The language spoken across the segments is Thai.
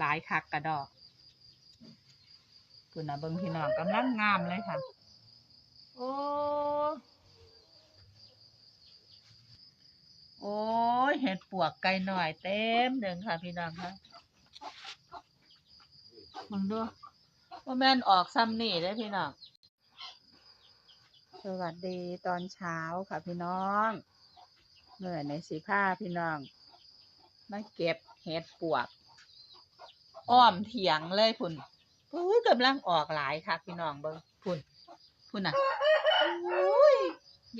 หลายคักกระดอกคุณนะเบิ่งพี่น้องกำลังงามเลยค่ะ โอ้โอ้ยเห็ดปวกไก่หน่อยเต็มหนึ่งค่ะพี่น้องค่ะมึงดูว่าแม่นออกซ้ำนี่ได้พี่น้อง สวัสดีตอนเช้าค่ะพี่น้องเมื่อในสีผ้าพี่น้อง มาเก็บเห็ดปวก อ้อมเถียงเลยพุ่นอุ้ยกำลังออกหลายค่ะพี่น้องเบิ่งพุ่นพุ่นอะอุ้ย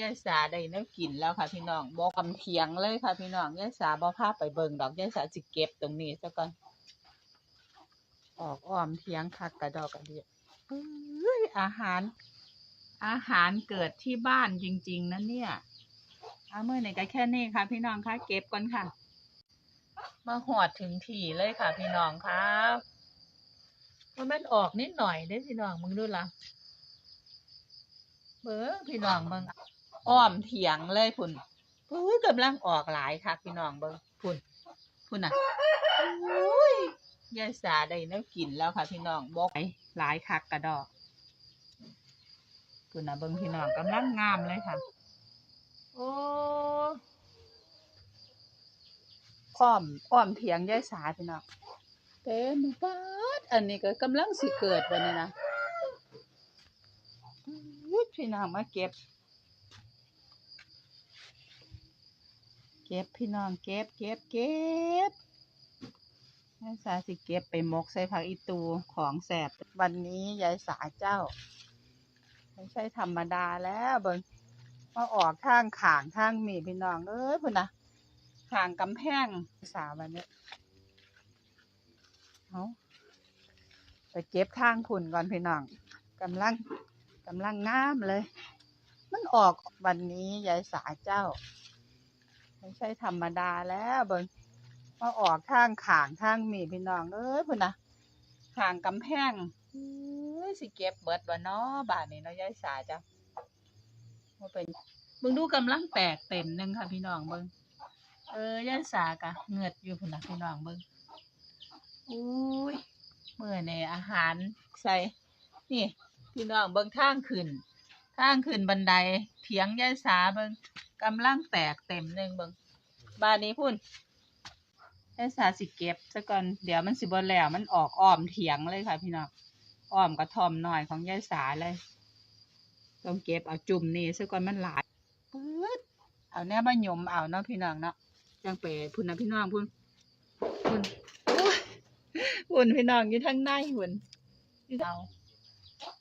ยายสาได้แน้กินแล้วค่ะพี่น้องบอกกำเถียงเลยค่ะพี่น้องยายสาบ่พาไปเบิ่งดอกยายสาสิเก็บตรงนี้ซะก่อนออกอ้อมเถียงคักกระดอกกระเดียเอ้ยอาหาร อาหารเกิดที่บ้านจริง ๆนะเนี่ยเอาเมื่อไหนก็แค่นี้ค่ะ พี่น้องคะเก็บก่อนค่ะ มาหอดถึงถี่เลยค่ะ พี่น้องครับมันแม่นออกนิดหน่อยเด้พี่น้องมึงดูละเบิ้งพี่น้องมึงอ้อมเถียงเลยพุ่นอุ้ยกำลังออกหลายค่ะ พี่น้องเบิ้งพุ่นพุ่นอะอุ้ยยายสาได้น้ำกินแล้วค่ะ พี่น้องบอกหลายคักกระดอกคุณนะเบิ่งพี่น้องกำลังงามเลยค่ะ โอ้ อ้อมอ้อมเถียงยายสาพี่น้องเต็มปาดอันนี้ก็กำลังสิเกิดไปนี่นะอุ๊ยพี่น้องมาเก็บ เก็บพี่น้องเก็บเก็บเก็บยายสาสิเก็บไปหมกใส่ผักอีตูของแสบวันนี้ยายสาเจ้า ไม่ใช่ธรรมดาแล้วเบิ่งมาออกทางขางทางมีพี่น้องเอ้ยพุ่นนะ ขางกำแพงสาวันนี้เอาไปเก็บทางคุณก่อนพี่น้องกำลังกำลังงามเลย มันออกวันนี้ยายสาเจ้า ไม่ใช่ธรรมดาแล้วเบิ่งมาออกทางขางทางมีพี่น้องเอ้ยพุ่นนะขางกำแพงเอ้ยสิเก็บเบิดบ่เนาะบาดนี้เนาะยายสาจ้ะว่าเป็นเบิ่งดูกำลังแตกเต็มหนึงค่ะพี่น้องเบิ่ง เออยายสากะเหงือดอยู่พุ่นนะพี่น้องเบิ่งอุ้ยเมื้อนี้อาหารใส่นี่ พี่น้องเบิ่งทางขึ้นทางขึ้นบันไดเถียงยายสาเบิ่งกำลังแตกเต็มหนึ่งเบิ่งบ้าดนี้พุ่นยายสาสิเก็บซะก่อนเดี๋ยวมันสิบ่แล้วมันออกอ้อมเถียงเลยค่ะ พี่น้องอ้อมกระทอมหน่อยของยายสาเลยต้องเก็บเอาจุ่มนี่ซะก่อนมันหลายปื๊ดเอาแน่มาหยมเอาเนาะพี่น้องเนาะ จังไปพุ่นนะพี่น้องพุ่นพุ่นโอ้ยพุ่นพี่น้องอยู่ทางในพุ่นเอา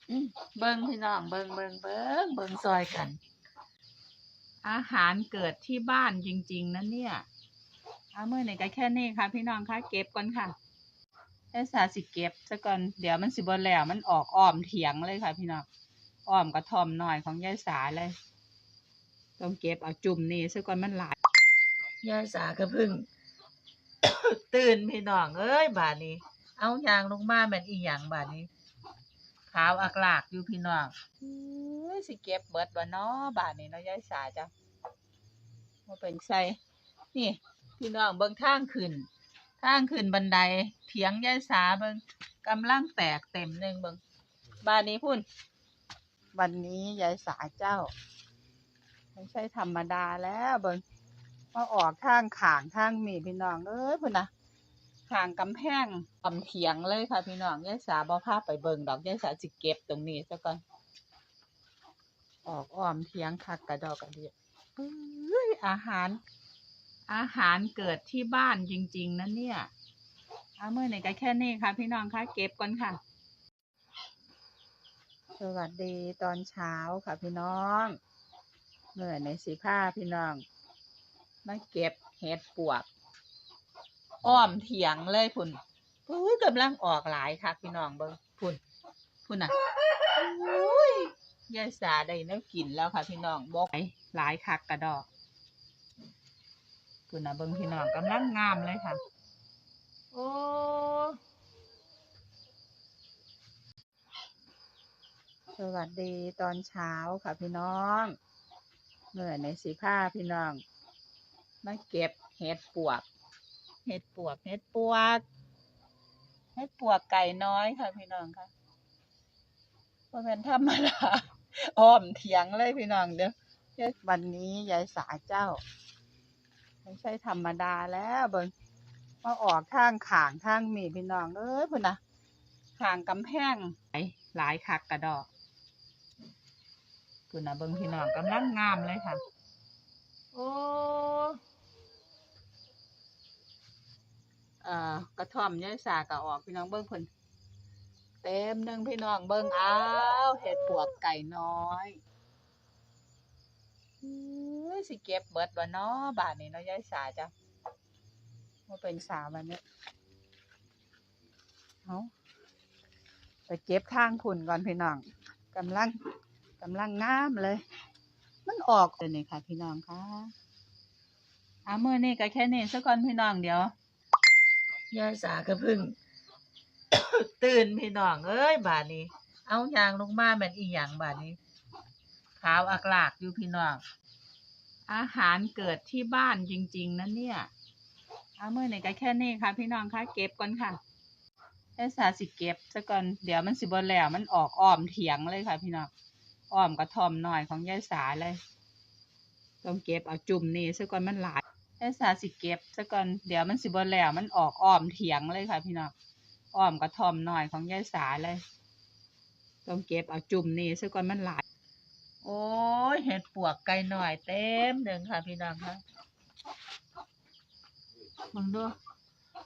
อืมเบิ่งพี่น้องเบิ่งเบิ่งเบิ่งเบิ่งซอยกัน อาหารเกิดที่บ้านจริง ๆนะเนี่ยเอาเมื่อไหนก็แค่นี้ค่ะ พี่น้องคะเก็บก่อนค่ะยายสาสิเก็บซะก่อนเดี๋ยวมันสิบ่แล้วมันออกอ้อมเถียงเลยค่ะ พี่น้องอ้อมกระท่อมหน่อยของยายสาเลย ต้องเก็บเอาจุ่มนี่ซะก่อนมันหลาย ยายสาก็เพึ่ง ตื่นพี่น้องเอ้ยบาดนี้ เอายางลงมาแม่นอีหยังบาดนี้ ขาวอักลากอยู่พี่น้องเอ้ยสิเก็บเบิดบ่เนาะบาดนี้เนาะยายสาจ้ะว่าเป็นไสนี่ พี่น้องเบิ่งทางขึ้นทางขึ้นบันไดเถียงยายสาเบิงกำลังแตกเต็มหนึ่งเบิงบ้านนี้พุ่นวันนี้ยายสาเจ้า ไม่ใช่ธรรมดาแล้วเบิงาออกทางขางทางมีพี่น้องเอ้ยพุ่นนะขางกำแพงกำเถียงเลยค่ะพี่น้องยายสาบ่พาไปเบิ่งดอกยายสาสิเก็บตรงนี้ซะก่อนออกอ้อมเถียงคักกระดอกกระเดียเอ้ยอาหาร อาหารเกิดที่บ้านจริง ๆนะเนี่ยเอาเมื่อไหนก็แค่นี้ค่ะ พี่น้องคะเก็บก่อนค่ะ สวัสดีตอนเช้าค่ะพี่น้องเมื่อในสีผ้าพี่น้อง มาเก็บเห็ดปวก อ้อมเถียงเลยพุ่นอุ้ยกำลังออกหลายค่ะพี่น้องเบิ่งพุ่นพุ่นอะอุ้ยยายสาได้แน้กินแล้วค่ะพี่น้องบอกหลายคักกระดอกคุณน่ะเบิ่งพี่น้องกำลังงามเลยค่ะ โอ้สวัสดีตอนเช้าค่ะพี่น้องเมื่อในสีผ้าพี่น้อง มาเก็บเห็ดปวก เห็ดปวก เห็ดปวกฮ็ดปวกไก่น้อยค่ะพี่น้องค่ะบ่แม่นธรรมดาอ้อมเถียงเลยพี่น้องเด้อเฮ็ดวันนี้ยายสาเจ้า ไม่ใช่ธรรมดาแล้วเบิ่งมาออกทางขางทางมีพี่น้องเอ้ยพุ่นนะขางกำแพงหลายหลายคักกระดอกพุ่นน่ะเบิ่งพี่น้องกำลังงามเลยค่ะ โอ้ เอ่อกระท่อมยายสาก็ออกพี่น้องเบิ่งเพิ่นเต็มหนึ่งพี่น้องเบิ่งอ้าวเห็ดปวกไก่น้อยอสิเก็บเบิดบ่เนาะบาดนี้เนาะยายสาจ้ะว่าเป็นสาวันนี้เอาไปเก็บทางพุ่นก่อนพี่น้องกำลังกำลังงามเลย มันออกเลยนี่ค่ะ พี่น้องค่ะอามือนี่ก็แค่นี้ซะก่อนพี่น้องเดี๋ยว ยายสาก็เพึ่ง ตื่นพี่น้องเอ้ยบาดนี้ เอายางลงมาแม่นอีหยังบาดนี้ ขาวอักลากอยู่พี่น้อง อาหารเกิดที่บ้านจริง ๆนะเนี่ยเอามื่อนี่ก็แค่นี้ค่ะ พี่น้องค่ะเก็บก่อนค่ะยายสาสิเก็บซะก่อนเดี๋ยวมันสิบแล้วมันออกอ้อมเถียงเลยค่ะ พี่น้องอ้อมกระทอมหน่อยของยายสาเลย ต้องเก็บเอาจุ่มนี่ซะก่อนมันหลาย ยายสาสิเก็บซะก่อนเดี๋ยวมันสิบ่แล้ว มันออกอ้อมเถียงเลยค่ะพี่น้องอ้อมกระทอมหน่อยของยายสาเลย ต้องเก็บเอาจุ่มนี่ซะก่อนมันหลาย โอ้ยเห็ดปวกไก่หน่อยเต็มหนึ่งค่ะ พี่น้องค่ะมึงดู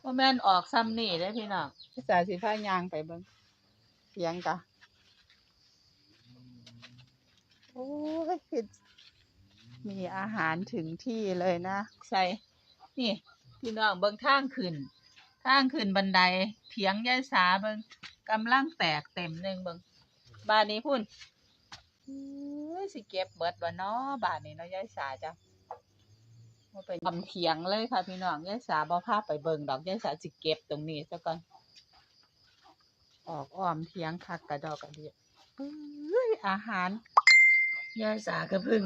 ว่าแม่นออกซ้ำนี่ได้พี่น้องยายสาสิพายางไปเบิ่งเถียงกะโอ้ยคือ มีอาหารถึงที่เลยนะ ใส่ นี่ พี่น้องเบิ่งทางขึ้นทางขึ้นบันไดเถียงยายสาเบิ่งกำลังแตกเต็มหนึ่งเบิ่งบ้านนี้พุ่นอือสิเก็บเบิดบ่เนาะบ้านนี้เนาะยายสาจ้ะว่าเป็นทำเถียงเลยค่ะพี่น้องยายสาบ่พาไปเบิ่งดอกยายสาสิเก็บตรงนี้ซะก่อนออกอ้อมเถียงคักกระดอกกระเดียเอ้ยอาหารยายสาก็เพึ่ง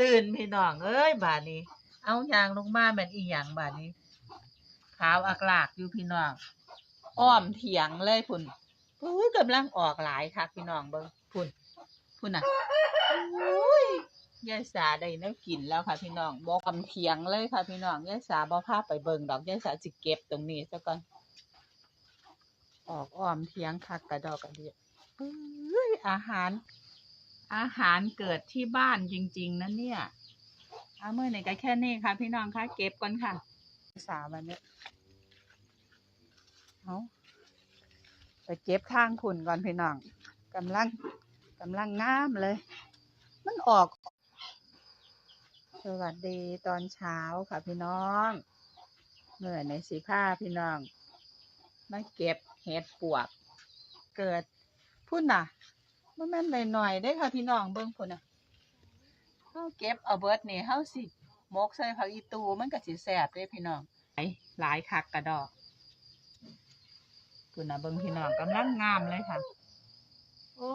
ตื่นพี่น้องเอ้ยบาดนี้ เอายางลงมาแม่นอีหยังบาดนี้ ขาวอักลากอยู่พี่น้องอ้อมเถียงเลยพุ่นอุ้ยกำลังออกหลายคักพี่น้องเบิ่งพุ่นพุ่นน่ะอุ้ยยายสาได้แนวกินแล้วค่ะ พี่น้องบอกกำเถียงเลยค่ะ พี่น้องยายสาบ่พาไปเบิ่งดอกยายสาสิเก็บตรงนี้ซะก่อนออกอ้อมเถียงคักกระดอกกระเดียเอ้ยอาหาร อาหารเกิดที่บ้านจริง ๆนะเนี่ยเอาเมื่อไหร่ก็แค่นี้ค่ะ พี่น้องคะเก็บก่อนค่ะสามวันเนี้ยเอาไปเก็บทางพุ่นก่อนพี่น้องกำลังกำลังงามเลย มันออก สวัสดีตอนเช้าค่ะพี่น้องเมื่อในสีผ้าพี่น้องมาเก็บเห็ดปวก เกิดพุ่นน่ะ มันแม่นหน่อยๆได้ค่ะพี่น้องเบิ่งพุ่นน่ะเฮาเก็บเอาเบิดนี่เฮาสิหมกใส่ผักอีตูมันก็สิแซ่บเด้พี่น้องหลายหลายคักกระดอกพุ่นน่ะเบิ่งพี่น้องกำลังงามเลยค่ะ โอ้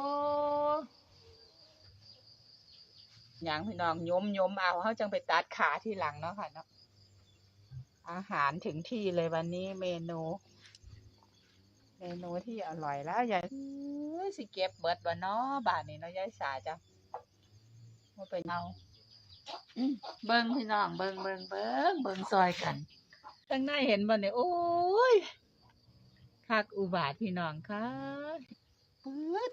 หยังพี่น้องยมยมเอาเฮาจังไปตัดขาที่หลังเนาะค่ะเนาะอาหารถึงที่เลยวันนี้เมนู เมนูที่อร่อยแล้วยา ยอื้อสิเก็บเบิดบ่เนาะบาดนี้เนาะยายสาจ้ะว่าเป็นเอาอืมเบิ่งพี่น้องเบิ่งเบิ่งเบิ่งเบิ่งซอยกันข้างในเห็นบ่เนี่ยโอ้ยคักอุบาทพี่น้องค่ะปึ๊ด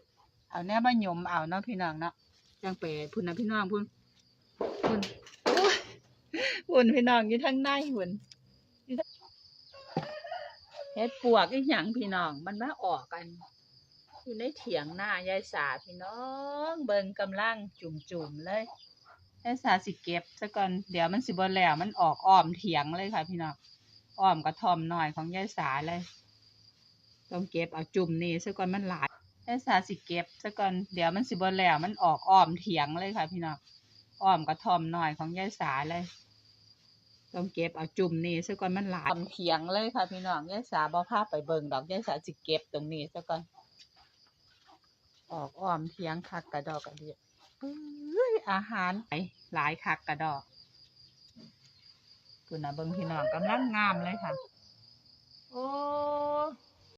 เอาแน่มาหยมเอาเนาะพี่น้องเนาะจังไปพุ่นนะพี่น้องพุ่นพุ่นโอ้ยพุ่นพี่น้องอยู่ทางในพุ่นเฮ็ดปวกอีหยังพี่น้อง มันมาออกกัน อยู่ในเถียงหน้ายายสาพี่น้อง เบิ่งกำลังจุ่มๆเลยยายสาสิเก็บซะก่อนเดี๋ยวมันสิบ่แล้วมันออกอ้อมเถียงเลยค่ะ พี่น้องอ้อมกระทอมหน่อยของยายสาเลย ต้องเก็บเอาจุ่มนี่ซะก่อนมันหลายยายสาสิเก็บซะก่อนเดี๋ยวมันสิบ่แล้วมันออกอ้อมเถียงเลยค่ะ พี่น้องอ้อมกระทอมหน่อยของยายสาเลยต้องเก็บเอาจุ่มนี่ซะก่อนมันหลายทำเถียงเลยค่ะพี่น้องยายสาบ่พาไปเบิ่งดอกยายสาสิเก็บตรงนี้ซะก่อน ออกอ้อมเทียงคักกระดอกกระเดียปื้ยอาหารไหลหลายคักกระดอกคุณนะเบิ้งพี่น้องกำลังงามเลยค่ะ โอ้